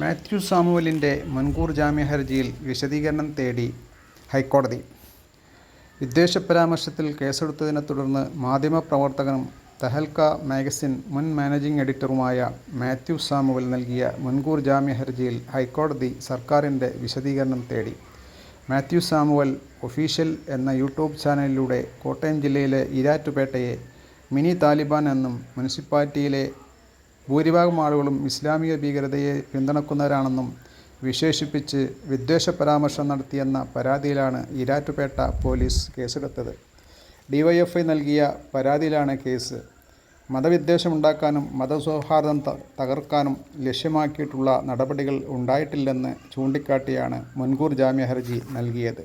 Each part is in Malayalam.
മാത്യു സാമുവലിന്റെ മുൻകൂർ ജാമ്യ ഹർജിയിൽ വിശദീകരണം തേടി ഹൈക്കോടതി. വിദ്വേഷ പരാമർശത്തിൽ കേസെടുത്തതിനെ തുടർന്ന് മാധ്യമപ്രവർത്തകനും തഹൽക്ക മാഗസിൻ മുൻ മാനേജിംഗ് എഡിറ്ററുമായ മാത്യു സാമുവൽ നൽകിയ മുൻകൂർ ജാമ്യ ഹർജിയിൽ ഹൈക്കോടതി സർക്കാരിന്റെ വിശദീകരണം തേടി. മാത്യു സാമുവൽ ഒഫീഷ്യൽ എന്ന യൂട്യൂബ് ചാനലിലൂടെ കോട്ടയം ജില്ലയിലെ ഇരാറ്റുപേട്ടയെ മിനി താലിബാൻ എന്നും മുനിസിപ്പാലിറ്റിയിലെ ഭൂരിഭാഗം ആളുകളും ഇസ്ലാമിക ഭീകരതയെ പിന്തുണക്കുന്നവരാണെന്നും വിശേഷിപ്പിച്ച് വിദ്വേഷ പരാമർശം നടത്തിയെന്ന പരാതിയിലാണ് ഈരാറ്റുപേട്ട പോലീസ് കേസെടുത്തത്. ഡിവൈഎഫ്ഐ നൽകിയ പരാതിയിലാണ് കേസ്. മതവിദ്വേഷമുണ്ടാക്കാനും മതസൗഹാർദ്ദം തകർക്കാനും ലക്ഷ്യമാക്കിയിട്ടുള്ള നടപടികൾ ഉണ്ടായിട്ടില്ലെന്ന് ചൂണ്ടിക്കാട്ടിയാണ് മുൻകൂർ ജാമ്യ ഹർജി നൽകിയത്.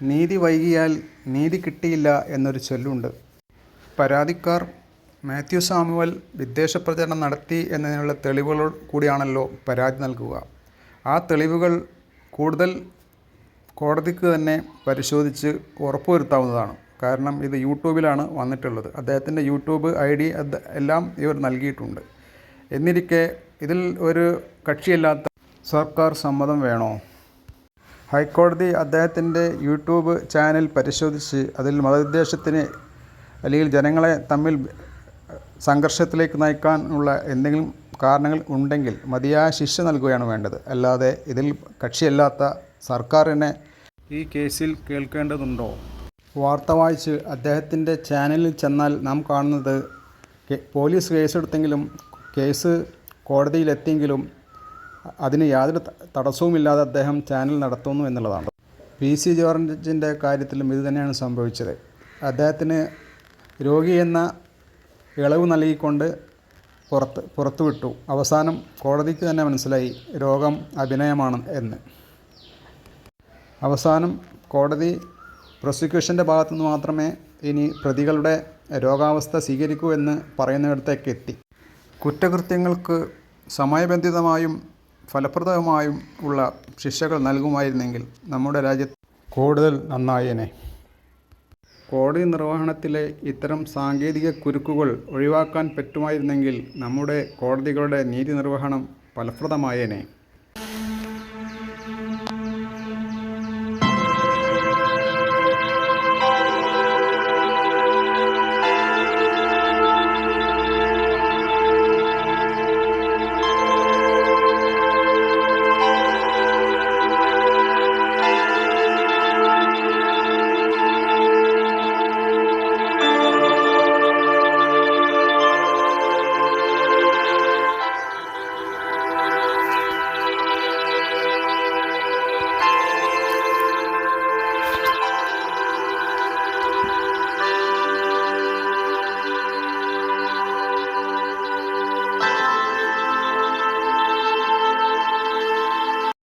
നീതി വൈകിയാൽ നീതി കിട്ടിയില്ല എന്നൊരു ചൊല്ലുണ്ട്. പരാതിക്കാർ മാത്യു സാമുവൽ വിദ്വേഷ പ്രചരണം നടത്തി എന്നതിനുള്ള തെളിവുകൾ കൂടിയാണല്ലോ പരാതി നൽകുക. ആ തെളിവുകൾ കൂടുതൽ കോടതിക്ക് തന്നെ പരിശോധിച്ച് ഉറപ്പുവരുത്താവുന്നതാണ്. കാരണം ഇത് യൂട്യൂബിലാണ് വന്നിട്ടുള്ളത്. അദ്ദേഹത്തിന്റെ യൂട്യൂബ് ഐ ഡി എല്ലാം ഇവർ നൽകിയിട്ടുണ്ട്. എന്നിരിക്കെ ഇതിൽ ഒരു കക്ഷിയല്ലാത്ത സർക്കാർ സമ്മതം വേണോ? ഹൈക്കോടതി അദ്ദേഹത്തിന്റെ യൂട്യൂബ് ചാനൽ പരിശോധിച്ച് അതിൽ മതവിദ്വേഷത്തിന് അല്ലെങ്കിൽ ജനങ്ങളെ തമ്മിൽ സംഘർഷത്തിലേക്ക് നയിക്കാനുള്ള എന്തെങ്കിലും കാരണങ്ങൾ ഉണ്ടെങ്കിൽ മതിയായ ശിക്ഷ നൽകുകയാണ് വേണ്ടത്. അല്ലാതെ ഇതിൽ കക്ഷിയല്ലാത്ത സർക്കാരിനെ ഈ കേസിൽ കേൾക്കേണ്ടതുണ്ടോ? വാർത്ത വായിച്ച് അദ്ദേഹത്തിന്റെ ചാനലിൽ ചെന്നാൽ നാം കാണുന്നത് പോലീസ് കേസെടുത്തെങ്കിലും കേസ് കോടതിയിലെത്തിയെങ്കിലും അതിന് യാതൊരു തടസ്സവുമില്ലാതെ അദ്ദേഹം ചാനൽ നടത്തുന്നു എന്നുള്ളതാണ്. പി. സി. ജോർജിന്റെ കാര്യത്തിലും ഇത് തന്നെയാണ് സംഭവിച്ചത്. അദ്ദേഹത്തിന് രോഗി എന്ന ഇളവ് നൽകിക്കൊണ്ട് പുറത്ത് പുറത്തുവിട്ടു അവസാനം കോടതിക്ക് തന്നെ മനസ്സിലായി രോഗം അഭിനയമാണ് എന്ന്. അവസാനം കോടതി പ്രോസിക്യൂഷന്റെ ഭാഗത്തു നിന്ന് മാത്രമേ ഇനി പ്രതികളുടെ രോഗാവസ്ഥ സ്വീകരിക്കൂ എന്ന് പറയുന്നിടത്തേക്ക് എത്തി. കുറ്റകൃത്യങ്ങൾക്ക് സമയബന്ധിതമായും ഫലപ്രദമായും ഉള്ള ശിക്ഷകൾ നൽകുമായിരുന്നെങ്കിൽ നമ്മുടെ രാജ്യത്ത് കൂടുതൽ നന്നായേനെ. കോടതി നിർവഹണത്തിലെ ഇത്തരം സാങ്കേതിക കുരുക്കുകൾ ഒഴിവാക്കാൻ പറ്റുമായിരുന്നെങ്കിൽ നമ്മുടെ കോടതികളുടെ നീതി നിർവഹണം ഫലപ്രദമായേനെ.